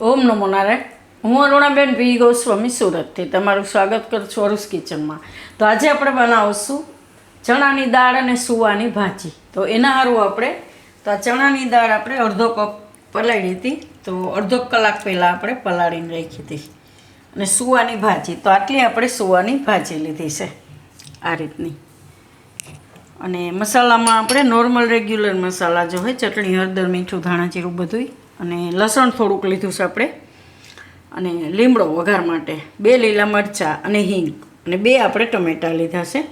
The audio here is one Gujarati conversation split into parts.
ઓમ નમો નારાયણ. હું અરુણાબેન વી ગોસ્વામી સુરતથી તમારું સ્વાગત કરું છું અરુસ કિચનમાં. તો આજે આપણે બનાવશું ચણાની દાળ અને સુવાની ભાજી. તો એના સારું આપણે, તો આ ચણાની દાળ આપણે અડધો કપ પલાળી હતી. તો અડધો કલાક પહેલાં આપણે પલાળીને રાખી હતી. અને સુવાની ભાજી, તો આટલી આપણે સુવાની ભાજી લીધી છે આ રીતની. અને મસાલામાં આપણે નોર્મલ રેગ્યુલર મસાલા, જો હોય ચટણી, હળદર, મીઠું, ધાણા, જીરું બધુંય અને લસણ થોડુંક લીધું છે આપણે. અને લીમડો વઘાર માટે બે લીલા મરચાં અને હિંગ. અને બે આપણે ટમેટાં લીધા છે.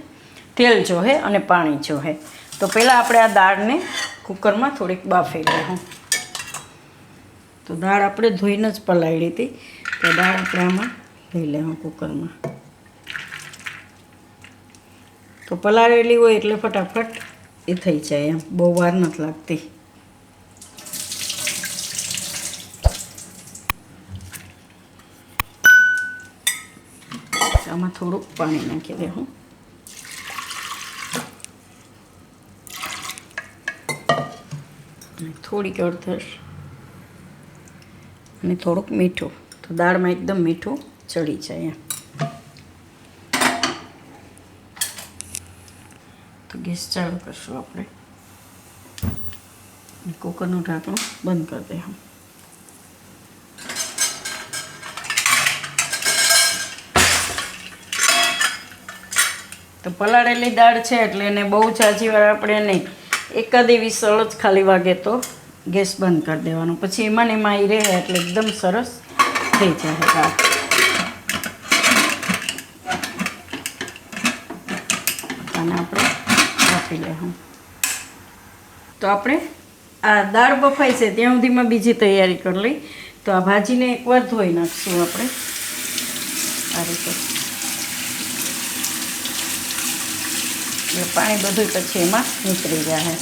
તેલ જોહે અને પાણી જોહે. તો પહેલાં આપણે આ દાળને કુકરમાં થોડીક બાફી લેવું. તો દાળ આપણે ધોઈને જ પલાળી હતી. તો દાળ આપણે આમાં લઈ લેવું કુકરમાં. તો પલાળેલી હોય એટલે ફટાફટ એ થઈ જાય એમ. બહુ વાર નથી લાગતી. આમાં થોડુંક પાણી નાખી દે હું થોડીક અડધર. અને થોડુંક મીઠું. તો દાળમાં એકદમ મીઠું ચડી જાય તો ગેસ ચાલુ કરશું આપણે. કુકરનું ઢાંકણું બંધ કરી દઈશું તો પલાળેલી દાળ છે એટલે એને બહુ ઝાઝી આપણે નહીં. એકાદ એવી સળજ ખાલી વાગે તો ગેસ બંધ કરી દેવાનો. પછી એમાં ને એમાં એ રહે એટલે એકદમ સરસ થઈ જાય દાળ. અને આપણે આપી લેવું તો આપણે આ દાળ બફાઈ છે ત્યાં સુધીમાં બીજી તૈયારી કરી લઈ. તો આ ભાજીને એકવાર ધોઈ નાખશું આપણે. આ રીતે. એટલે પાણી બધું પછી એમાં નીકળી જાય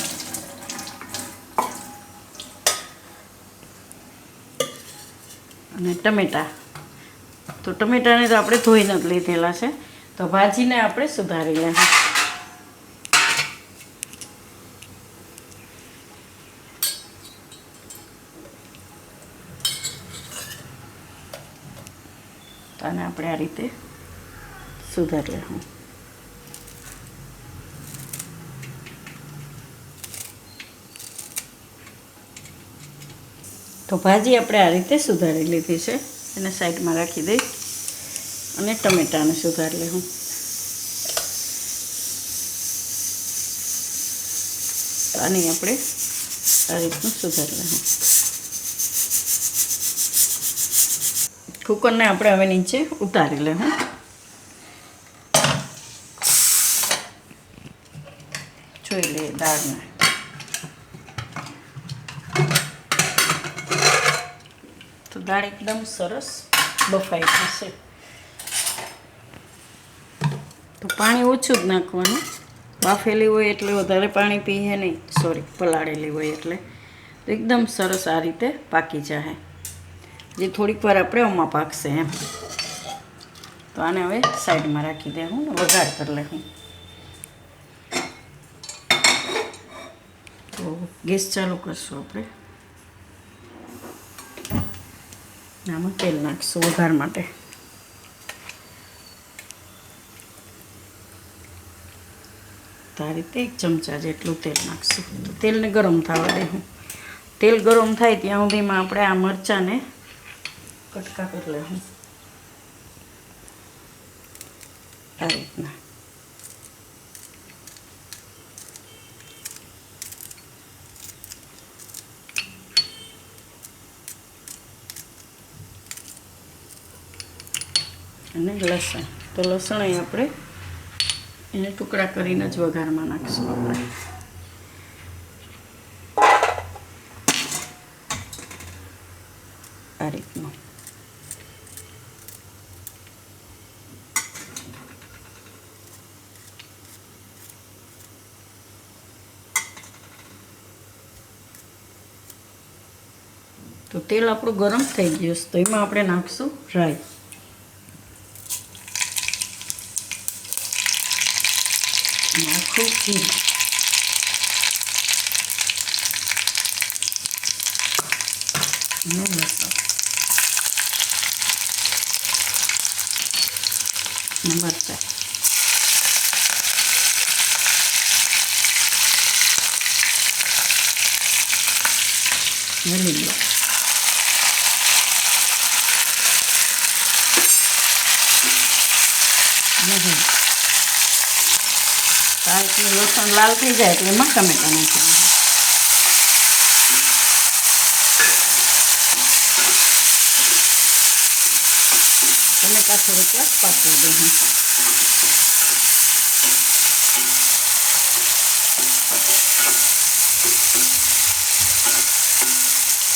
અને ટમેટા. તો ટમેટાને તો આપણે ધોઈને જ લીધેલા છે. તો ભાજીને આપણે સુધારી લેવું આપણે આ રીતે સુધારી લેવું તો ભાજી આપણે આ રીતે સુધારી લીધી છે. એને સાઈડમાં રાખી દઈ અને ટમેટાને સુધારી લેવું. આની આપણે આ રીતનું સુધારી લેવું. કુકરને આપણે હવે નીચે ઉતારી લેવું. જોઈ લઈએ દાળને. તો દાળ એકદમ સરસ બફાઈ જશે. તો પાણી ઓછું જ નાખવાનું. બાફેલી હોય એટલે વધારે પાણી પીએ નહીં. સોરી પલાળેલી હોય એટલે. એકદમ સરસ આ રીતે પાકી જાય જે થોડીક વાર આપણે આમાં પાકશે એમ. તો આને હવે સાઈડમાં રાખી દેવું હું વઘાર કરી લેવું તો ગેસ ચાલુ કરશું આપણે. આમાં તેલ નાખશું વઘાર માટે. તો આ રીતે એક ચમચા જેટલું તેલ નાખશું. તો તેલને ગરમ થવા દેવું. તેલ ગરમ થાય ત્યાં સુધીમાં આપણે આ મરચાંને કટકા કરી લેવું આ રીતના. અને લસણ. તો લસણ અહીં આપણે એને ટુકડા કરીને જ વઘારમાં નાખીશું આપણે. આ રીતનું. તો તેલ આપણું ગરમ થઈ ગયું છે, તો એમાં આપણે નાખશું રાઈ. ajo chile. No eso. Number 12. Very. લસણ લાલ થઈ જાય એટલે એમાં ટમેટા નાખી દેવાના. ટમેટા થોડીક વાર પાકવી દઉં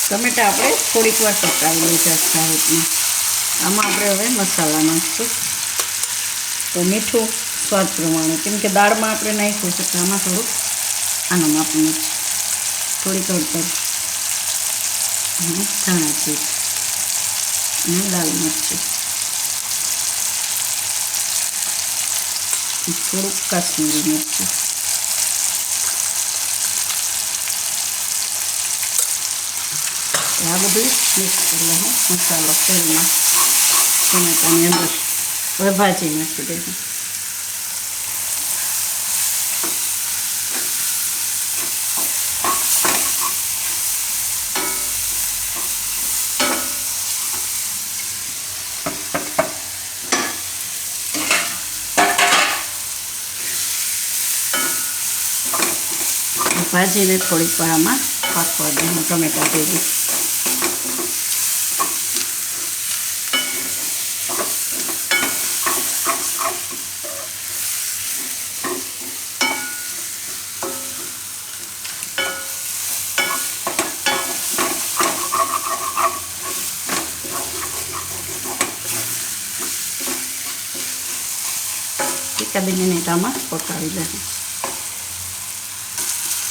ટમેટા આપણે થોડીક વાર પકાવી લીધા છે આ રીતના. આમાં આપણે હવે મસાલા નાખશું. તો મીઠું સ્વાદ પ્રમાણે. કેમ કે દાળમાં આપણે નાખ્યું છે, તો આમાં થોડુંક આનું માપનું છે થોડીક હળદર અને ધાણા છે અને લાલ મરચું. થોડુંક કાશ્મીરી મરચું. આ બધું મિક્સ કરી લઉં મસાલો, તેલમાં, ટમેટાની અંદર. હવે ભાજી નાખી દઈશું ભાજીને થોડીક વાર આમાં પાકવા દઉં ટમેટા ભેગી એકાદ મિનિટ આમાં પકાવી લેવું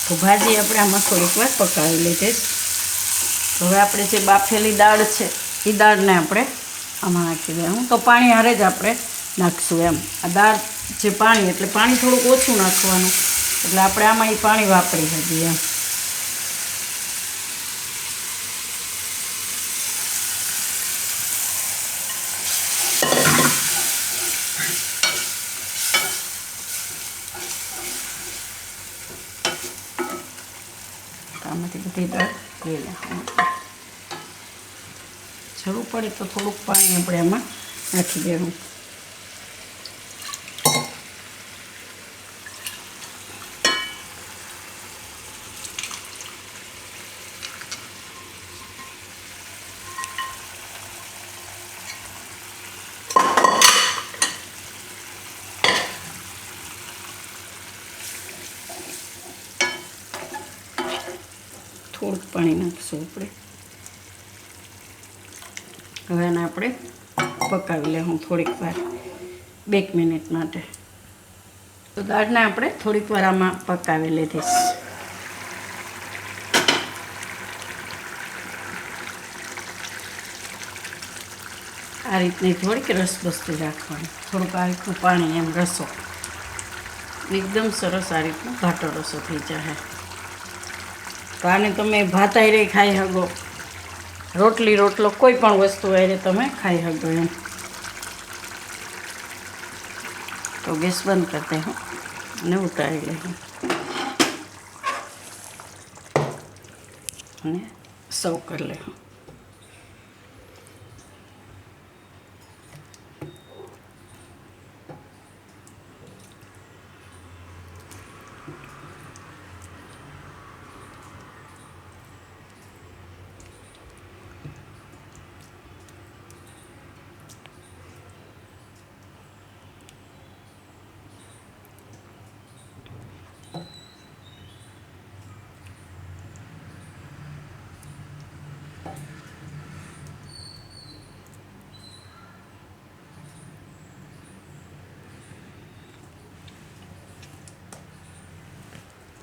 તો ભાજી આપણે આમાં થોડીક વાર પકાવી લીધી હવે આપણે જે બાફેલી દાળ છે, એ દાળને આપણે આમાં નાખી દેવું તો પાણી હારે જ આપણે નાખશું એમ. આ દાળ જે પાણી, એટલે પાણી થોડુંક ઓછું નાખવાનું. એટલે આપણે આમાં એ પાણી વાપરી શકીએ એમ તો બધી લઈ લેવાનું જરૂર પડે તો થોડુંક પાણી આપણે એમાં નાખી દેવું થોડુંક પાણી નાખીશું આપણે. હવે આને આપણે પકાવી લઉં થોડીક વાર બે મિનિટ માટે. તો દાળને આપણે થોડીક વાર આમાં પકાવી લીધીશ. આ રીતની થોડીક રસબસ્તી રાખવાની. થોડુંક આખું પાણી એમ રસો. એકદમ સરસ આ રીતનો ઘાટો રસો થઈ જાય તો તમે ભાત હારે ખાઈ શકો રોટલી રોટલો કોઈ પણ વસ્તુ હારે તમે ખાઈ શકો એમ. તો ગેસ બંધ કરતે હું. અને ઉતારી લે અને સર્વ કરી લે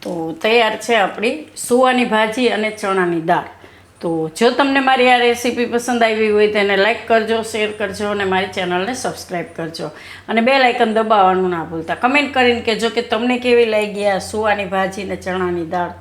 તો તૈયાર છે આપણી સુવાની ભાજી અને ચણાની દાળ. તો જો તમને મારી આ રેસીપી પસંદ આવી હોય તો એને લાઈક કરજો, શેર કરજો અને મારી ચેનલને સબસ્ક્રાઈબ કરજો. અને બે લાઇકન દબાવવાનું ના ભૂલતા. કમેન્ટ કરીને કહેજો કે તમને કેવી લાગી આ સુવાની ભાજી અને ચણાની દાળ.